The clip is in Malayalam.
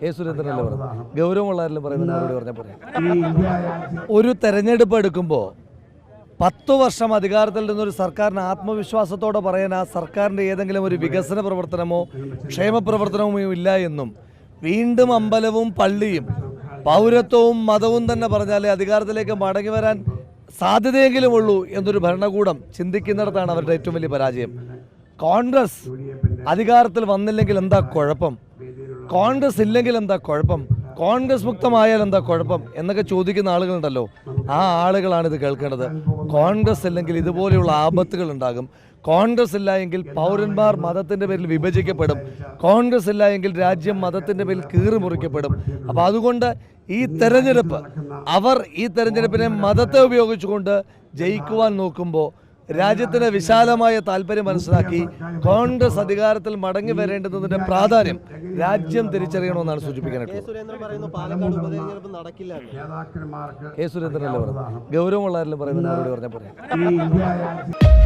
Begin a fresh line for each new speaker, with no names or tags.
കെ സുരേന്ദ്രനല്ലേ പറഞ്ഞു ഗൗരവമുള്ളവരെല്ലാം പറയുന്നത്? മറുപടി പറഞ്ഞാൽ പറയാം ഒരു തെരഞ്ഞെടുപ്പ് എടുക്കുമ്പോൾ പത്തു വർഷം അധികാരത്തിൽ നിന്നൊരു സർക്കാരിന് ആത്മവിശ്വാസത്തോടെ പറയാൻ ആ സർക്കാരിന്റെ ഏതെങ്കിലും ഒരു വികസന പ്രവർത്തനമോ ക്ഷേമ പ്രവർത്തനമോ ഇല്ല എന്നും വീണ്ടും അമ്പലവും പള്ളിയും പൗരത്വവും മതവും തന്നെ പറഞ്ഞാലേ അധികാരത്തിലേക്ക് മടങ്ങി വരാൻ സാധ്യതയെങ്കിലും ഉള്ളൂ എന്നൊരു ഭരണകൂടം ചിന്തിക്കുന്നിടത്താണ് അവരുടെ ഏറ്റവും വലിയ പരാജയം. കോൺഗ്രസ് അധികാരത്തിൽ വന്നില്ലെങ്കിൽ എന്താ കുഴപ്പം? കോൺഗ്രസ് ഇല്ലെങ്കിൽ എന്താ കുഴപ്പം? കോൺഗ്രസ് മുക്തമായാൽ എന്താ കുഴപ്പം? എന്നൊക്കെ ചോദിക്കുന്ന ആളുകളുണ്ടല്ലോ. ആ ആളുകളാണ് ഇത് കേൾക്കേണ്ടത്. കോൺഗ്രസ് ഇല്ലെങ്കിൽ ഇതുപോലെയുള്ള ആപത്തുകൾ ഉണ്ടാകും. കോൺഗ്രസ് ഇല്ല എങ്കിൽ പൗരന്മാർ മതത്തിന്റെ പേരിൽ വിഭജിക്കപ്പെടും. കോൺഗ്രസ് ഇല്ല എങ്കിൽ രാജ്യം മതത്തിന്റെ പേരിൽ കീറി അപ്പോൾ അപ്പൊ അതുകൊണ്ട് ഈ തെരഞ്ഞെടുപ്പ് അവർ ഈ തെരഞ്ഞെടുപ്പിനെ മതത്തെ ഉപയോഗിച്ചുകൊണ്ട് ജയിക്കുവാൻ നോക്കുമ്പോൾ രാജ്യത്തിന് വിശാലമായ താല്പര്യം മനസ്സിലാക്കി കോൺഗ്രസ് അധികാരത്തിൽ മടങ്ങി വരേണ്ടതിന്റെ പ്രാധാന്യം രാജ്യം തിരിച്ചറിയണമെന്നാണ് സൂചിപ്പിക്കാനായിട്ടുള്ളത്. കെ സുരേന്ദ്രനല്ലേ പറഞ്ഞു ഗൗരവമുള്ളവരല്ലേ പറയുന്നത് മറുപടി പറഞ്ഞാൽ